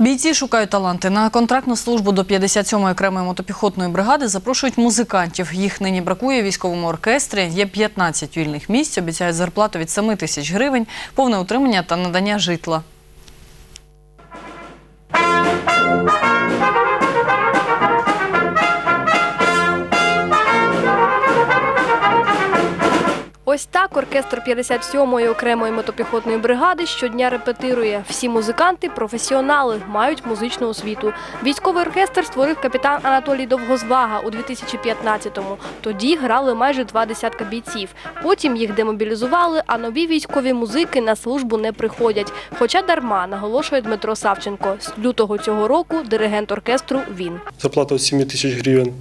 Бійці шукають таланти. На контрактну службу до 57-ї окремої мотопіхотної бригади запрошують музикантів. Їх нині бракує військовому оркестрі. Є 15 вільних місць. Обіцяють зарплату від 7 тисяч гривень, повне утримання та надання житла. Ось так оркестр 57-ї окремої мотопіхотної бригади щодня репетирує. Всі музиканти професіонали, мають музичну освіту. Військовий оркестр створив капітан Анатолій Довгозвага у 2015-му. Тоді грали майже два десятка бійців. Потім їх демобілізували, а нові військові музики на службу не приходять. Хоча дарма, наголошує Дмитро Савченко. З лютого цього року диригент оркестру він. Зарплата от 7 тысяч гривен.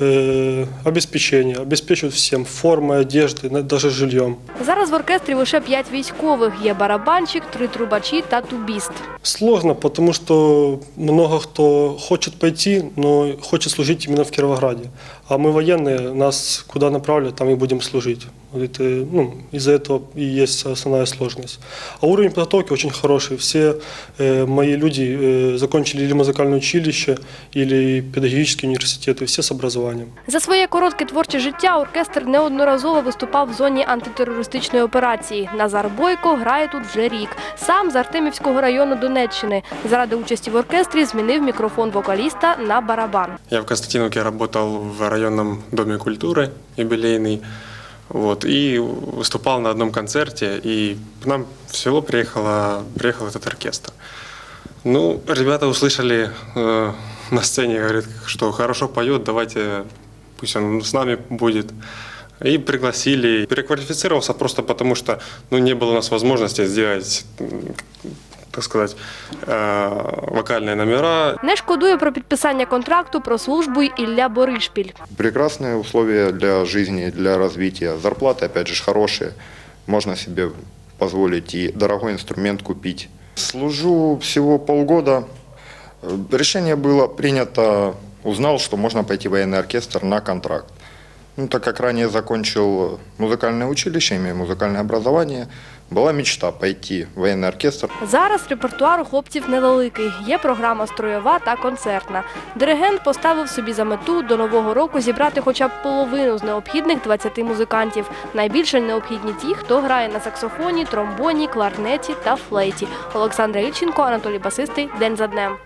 Э, обеспечение. Обеспечивают всем. Формой, одеждой, на- даже жильем. Зараз в оркестрі лише п'ять військових. Є барабанщик, три трубачі та тубіст. Сложно, потому что много кто хочет пойти, но хочет служить именно в Кировограде. А мы военные, нас куда направлят, там и будем служить. Вот это, ну, из-за этого и есть основная сложность. А уровень подготовки очень хороший. Все э, мои люди э, закончили или музыкальное училище, или педагогические университеты, все с образованием. За своє коротке творче життя оркестр неодноразово виступав в зоні антитерористичної операції. Назар Бойко грає тут вже рік. Сам з Артемівського району Донеччини. Заради участі в оркестрі змінив мікрофон вокаліста на барабан. Я в Константиновке работал в районном доме культуры юбилейный. Вот, и выступал на одном концерте, и к нам в село приехала, приехал этот оркестр. Ну, ребята услышали э, на сцене, говорят, что хорошо поет, давайте пусть он с нами будет. И пригласили. Переквалифицировался просто потому, что ну, не было у нас возможности сделать, м, так сказать, э, вокальные номера. Не шкодує про підписання контракту про службу й Ілля Боришпіль. Прекрасные условия для жизни, для развития. Зарплаты, опять же, хорошие. Можно себе позволить и дорогой инструмент купить. Служу всего полгода. Э, Решение было принято, узнал, что можно пойти в военный оркестр на контракт. Ну, так как ранее закончил музыкальное училище, имею музыкальное образование, была мечта пойти в военный оркестр. Зараз репертуар у хлопців невеликий. Є програма строєва та концертна. Диригент поставив собі за мету до нового року зібрати хоча б половину з необхідних 20 музикантів. Найбільше необхідні ті, хто грає на саксофоні, тромбоні, кларнеті та флейті. Олександра Ільченко, Анатолій Басистий. День за днем.